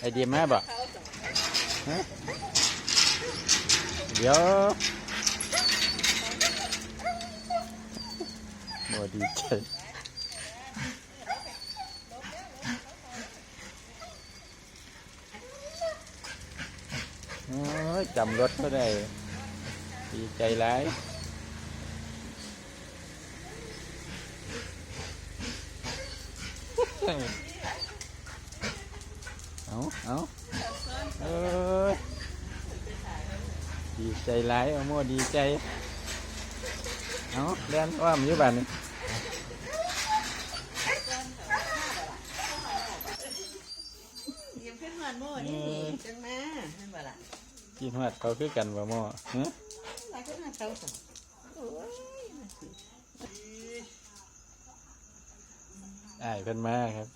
ไอเดียมาบ่ฮะเดี๋ยวบ่ดีใจโอ้ยจำรถก็ได้ ดีใจร้าย เอาเอาเออดีใจร้ายเอาโมดีใจ เอาเล่นว่ามันอยู่บ้านนี่เยี่ยมขึ้นหอนโม่นี่จังมานั่นบ่ล่ะกินหอดเขาคือกันบ่โมฮะหลายคนมาเตาสองโอ้ยอ้ายเพิ่นมาครับ